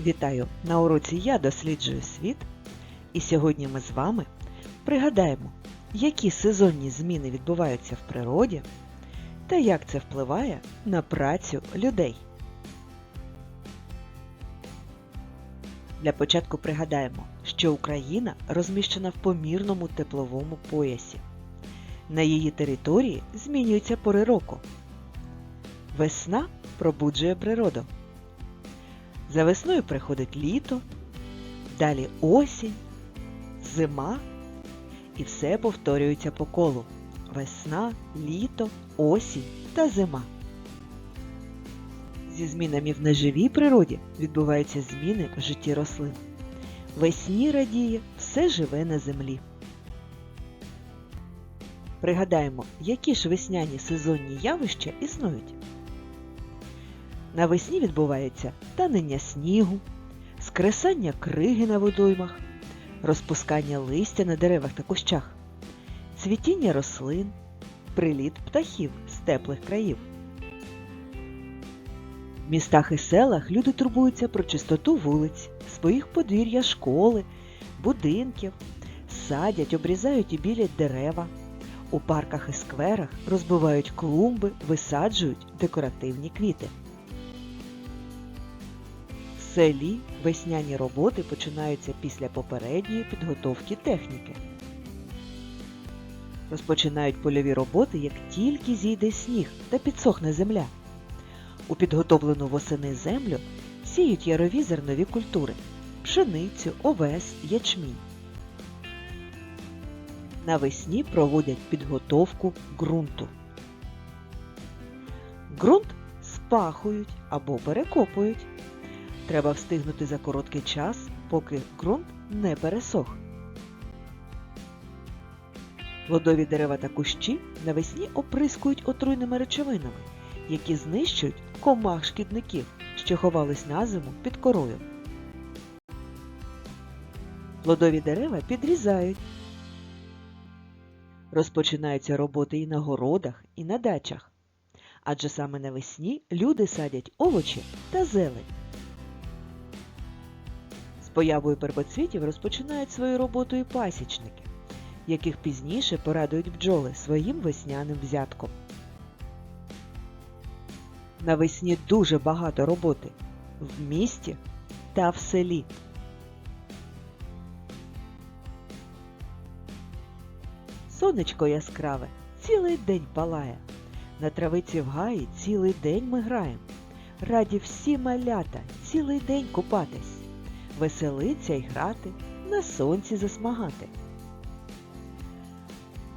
Вітаю! На уроці Я досліджую світ. І сьогодні ми з вами пригадаємо, які сезонні зміни відбуваються в природі та як це впливає на працю людей. Для початку пригадаємо, що Україна розміщена в помірному тепловому поясі. На її території змінюються пори року. Весна пробуджує природу. За весною приходить літо, далі осінь, зима і все повторюється по колу. Весна, літо, осінь та зима. Зі змінами в неживій природі відбуваються зміни в житті рослин. Весні радіє все живе на землі. Пригадаємо, які ж весняні сезонні явища існують. Навесні відбувається танення снігу, скресання криги на водоймах, розпускання листя на деревах та кущах, цвітіння рослин, приліт птахів з теплих країв. В містах і селах люди турбуються про чистоту вулиць, своїх подвір'я школи, будинків, садять, обрізають і білять дерева. У парках і скверах розбивають клумби, висаджують декоративні квіти. В селі весняні роботи починаються після попередньої підготовки техніки. Розпочинають польові роботи, як тільки зійде сніг та підсохне земля. У підготовлену восени землю сіють ярові зернові культури пшеницю, овес, ячмінь. Навесні проводять підготовку ґрунту. Ґрунт спахують або перекопують. Треба встигнути за короткий час, поки ґрунт не пересох. Плодові дерева та кущі навесні оприскують отруйними речовинами, які знищують комах шкідників, що ховались на зиму під корою. Плодові дерева підрізають. Розпочинаються роботи і на городах, і на дачах. Адже саме навесні люди садять овочі та зелень. Появою первоцвітів розпочинають свою роботу і пасічники, яких пізніше порадують бджоли своїм весняним взятком. Навесні дуже багато роботи в місті та в селі. Сонечко яскраве цілий день палає. На травиці в гаї цілий день ми граєм. Раді всі малята цілий день купатись, веселиться й грати, на сонці засмагати.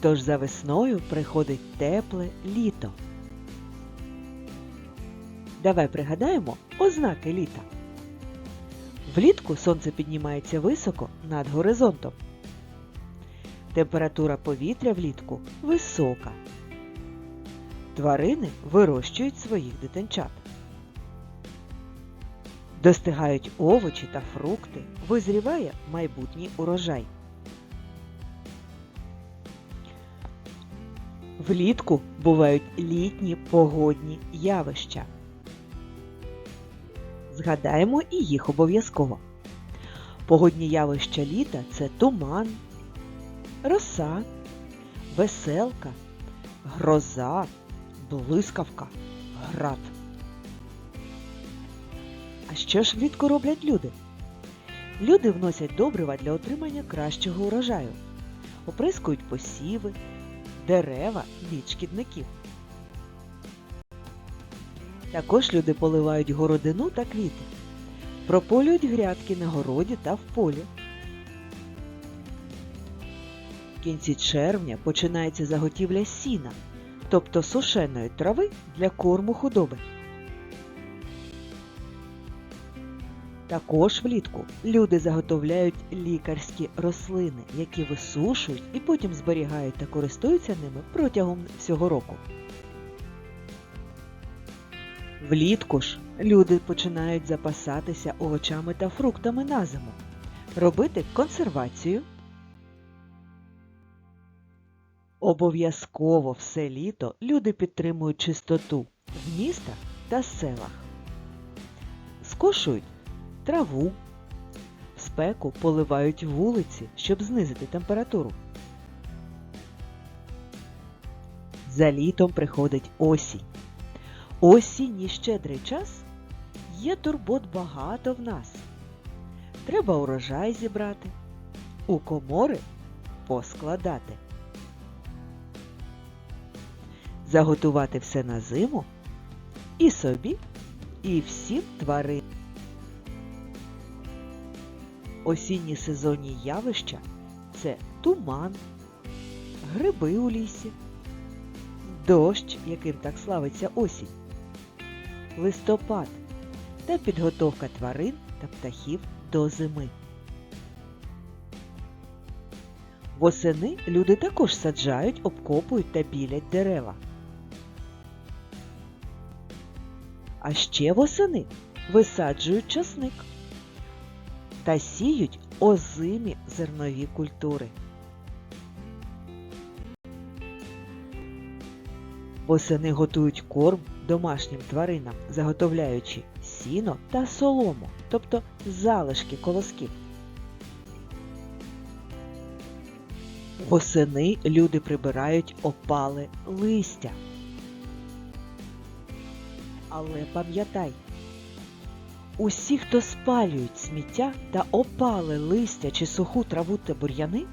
Тож за весною приходить тепле літо. Давай пригадаємо ознаки літа. Влітку сонце піднімається високо над горизонтом. Температура повітря влітку висока. Тварини вирощують своїх дитинчат. Достигають овочі та фрукти, визріває майбутній урожай. Влітку бувають літні погодні явища. Згадаємо і їх обов'язково. Погодні явища літа це туман, роса, веселка, гроза, блискавка, град. А що ж влітку роблять люди? Люди вносять добрива для отримання кращого урожаю, оприскують посіви, дерева від шкідників. Також люди поливають городину та квіти, прополюють грядки на городі та в полі. В кінці червня починається заготівля сіна, тобто сушеної трави для корму худоби. Також влітку люди заготовляють лікарські рослини, які висушують і потім зберігають та користуються ними протягом всього року. Влітку ж люди починають запасатися овочами та фруктами на зиму, робити консервацію. Обов'язково все літо люди підтримують чистоту в містах та селах. Скошують траву. Спеку поливають вулиці, щоб знизити температуру. За літом приходить осінь. Осінній щедрий час є турбот багато в нас. Треба урожай зібрати, у комори поскладати. Заготувати все на зиму і собі, і всім тварин. Осінні сезонні явища це туман, гриби у лісі, дощ, яким так славиться осінь, листопад та підготовка тварин та птахів до зими. Восени люди також саджають, обкопують та білять дерева. А ще восени висаджують часник та сіють озимі зернові культури. Восени готують корм домашнім тваринам, заготовляючи сіно та солому, тобто залишки колосків. Восени люди прибирають опале листя. Але пам'ятай, усі, хто спалюють сміття та опале листя чи суху траву та бур'яни,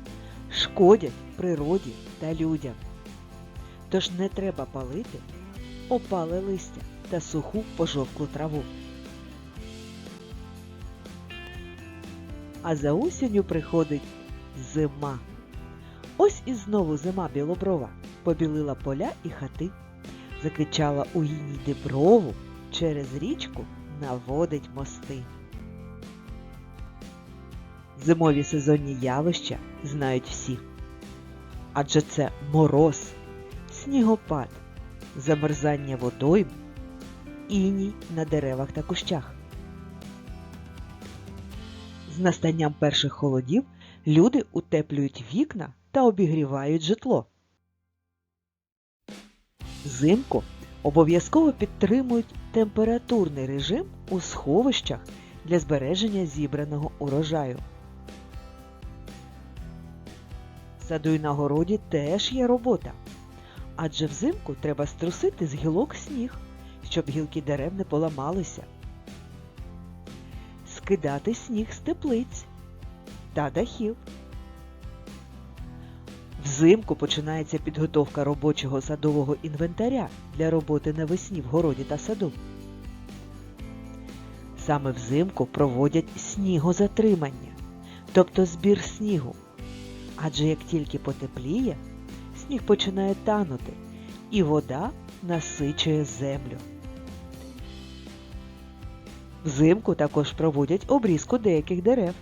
шкодять природі та людям. Тож не треба палити опале листя та суху пожовклу траву. А за осінню приходить зима. Ось і знову зима білоброва побілила поля і хати, закричала у гіній диброву, через річку наводить мости. Зимові сезонні явища знають всі. Адже це мороз, снігопад, замерзання водойм, іній на деревах та кущах. З настанням перших холодів люди утеплюють вікна та обігрівають житло. Взимку обов'язково підтримують температурний режим у сховищах для збереження зібраного урожаю. В Саду й на городі теж є робота, адже взимку треба струсити з гілок сніг, щоб гілки дерев не поламалися, скидати сніг з теплиць та дахів. Взимку починається підготовка робочого садового інвентаря для роботи навесні в городі та саду. Саме взимку проводять снігозатримання, тобто збір снігу. Адже як тільки потепліє, сніг починає танути і вода насичує землю. Взимку також проводять обрізку деяких дерев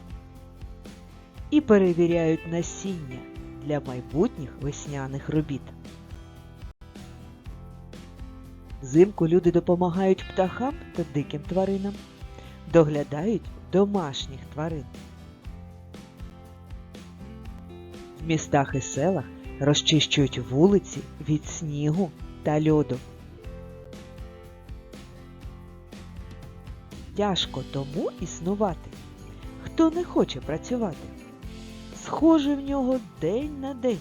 і перевіряють насіння для майбутніх весняних робіт. Взимку люди допомагають птахам та диким тваринам, доглядають домашніх тварин. В містах і селах розчищують вулиці від снігу та льоду. Тяжко тому існувати, хто не хоче працювати. Схожий в нього день на день.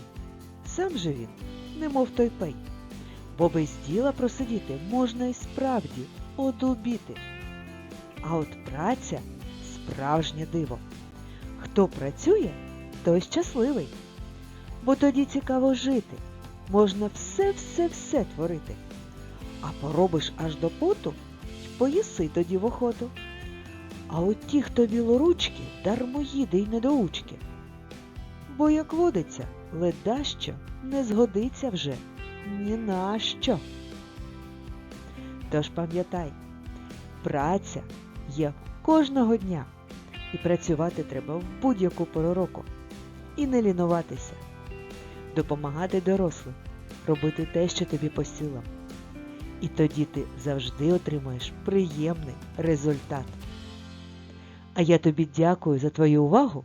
Сам же він, немов той пень, бо без діла просидіти можна і справді одубіти. А от праця справжнє диво. Хто працює, той щасливий, бо тоді цікаво жити, можна все-все-все творити. А поробиш аж до поту поїси тоді в охоту. А от ті, хто білоручки, дармоїди й недоучки. Бо, як водиться, ледащо не згодиться вже ні на що. Тож пам'ятай, праця є кожного дня, і працювати треба в будь-яку пору року. І не лінуватися, допомагати дорослим, робити те, що тобі по силам. І тоді ти завжди отримаєш приємний результат. А я тобі дякую за твою увагу